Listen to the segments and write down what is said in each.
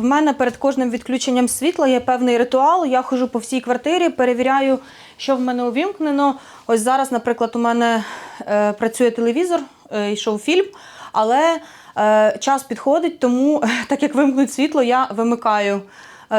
В мене перед кожним відключенням світла є певний ритуал. Я ходжу по всій квартирі, перевіряю, що в мене увімкнено. Ось зараз, наприклад, у мене е, працює телевізор, е, йшов фільм, але е, час підходить, тому так як вимкнуть світло, я вимикаю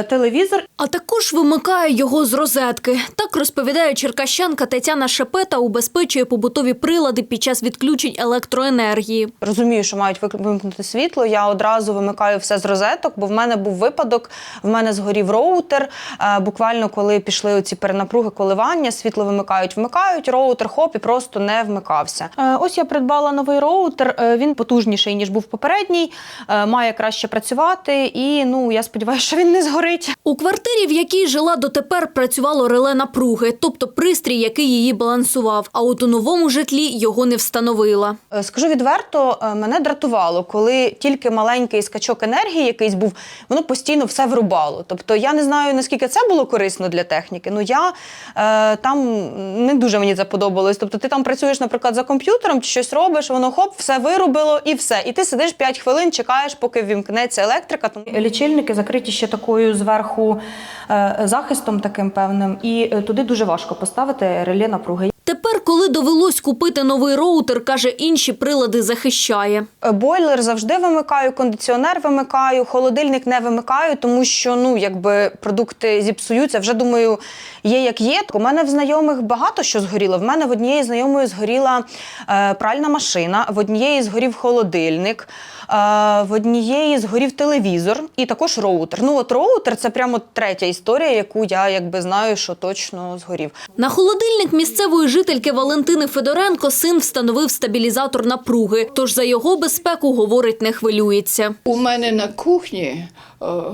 телевізор А також вимикає його з розетки. Так розповідає черкащанка Тетяна Шепета, убезпечує побутові прилади під час відключень електроенергії. розумію, що мають вимкнути світло. Я одразу вимикаю все з розеток, бо в мене був випадок. В мене згорів роутер. Е, Буквально коли пішли оці перенапруги коливання, світло вимикають, вмикають, роутер хоп і просто не вмикався. Е, Ось я придбала новий роутер. Е, Він потужніший ніж був попередній, е, має краще працювати. І ну я сподіваюся, що він не згорить. У квартирі, в якій жила дотепер, працювало реле напруги, тобто пристрій, який її балансував. А от у новому житлі його не встановила. Е, Скажу відверто, е, мене дратувало, коли тільки маленький скачок енергії якийсь був, воно постійно все врубало. Тобто я не знаю, наскільки це було корисно для техніки. Ну я е, там не дуже мені це подобалось. Тобто, ти там працюєш, наприклад, за комп'ютером, чи щось робиш, воно хоп, все вирубило і все. І ти сидиш 5 хвилин, чекаєш, поки ввімкнеться електрика. Лічильники закриті ще такою зверху е, захистом, таким певним, і е, туди дуже важко поставити реле напруги. Тепер, коли довелось купити новий роутер, каже, інші прилади захищає. Бойлер завжди вимикаю, кондиціонер вимикаю, холодильник не вимикаю, тому що ну якби продукти зіпсуються. Вже думаю, є як є. У мене в знайомих багато що згоріло. В мене в однієї знайомої згоріла е, пральна машина, в однієї згорів холодильник, е, в однієї згорів телевізор і також роутер. Ну от роутер це прямо третя історія, яку я якби знаю, що точно згорів. На холодильник місцевої жительки Валентини Федоренко син встановив стабілізатор напруги, тож за його безпеку, говорить, не хвилюється. У мене на кухні е,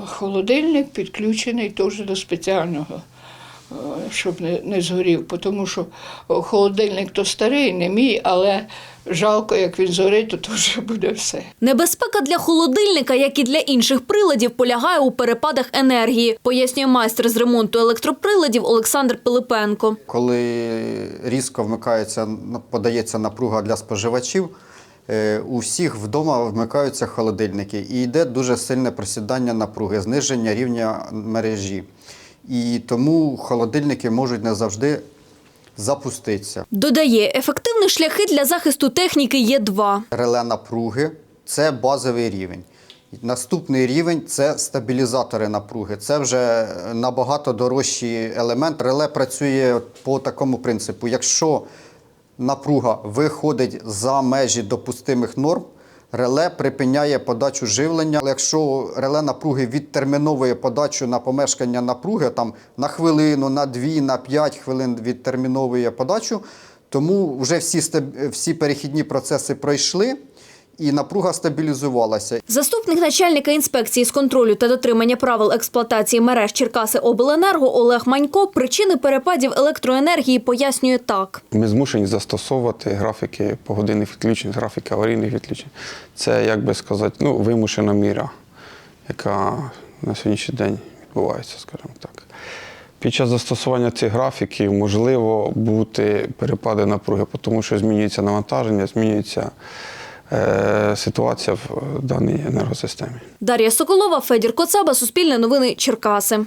холодильник підключений теж до спеціального, е, щоб не, згорів. Тому що е, холодильник то старий, не мій, але жалко, як він згорить, то теж буде все. Небезпека для холодильника, як і для інших приладів, полягає у перепадах енергії, пояснює майстер з ремонту електроприладів Олександр Пилипенко. Коли різко вмикається, подається напруга для споживачів, е, у всіх вдома вмикаються холодильники і йде дуже сильне просідання напруги, зниження рівня мережі. І тому холодильники можуть не завжди запуститися. Додає, ефективні шляхи для захисту техніки є два. Реле напруги це базовий рівень. Наступний рівень це стабілізатори напруги. Це вже набагато дорожчий елемент. Реле працює по такому принципу. Якщо напруга виходить за межі допустимих норм, реле припиняє подачу живлення. Але Якщо реле напруги відтерміновує подачу на помешкання напруги там, на хвилину, на дві, на п'ять хвилин відтерміновує подачу, тому вже всі, всі перехідні процеси пройшли і напруга стабілізувалася. Заступник начальника інспекції з контролю та дотримання правил експлуатації мереж Черкаси Обленерго Олег Манько причини перепадів електроенергії пояснює так. Ми змушені застосовувати графіки погодинних відключень, графіки аварійних відключень. Це, як би сказати, ну, вимушена міра, яка на сьогоднішній день відбувається, скажімо так. Під час застосування цих графіків можливо бути перепади напруги, тому що змінюється навантаження, змінюється ситуація в даній енергосистемі. Дар'я Соколова, Федір Коцаба, Суспільне новини Черкаси.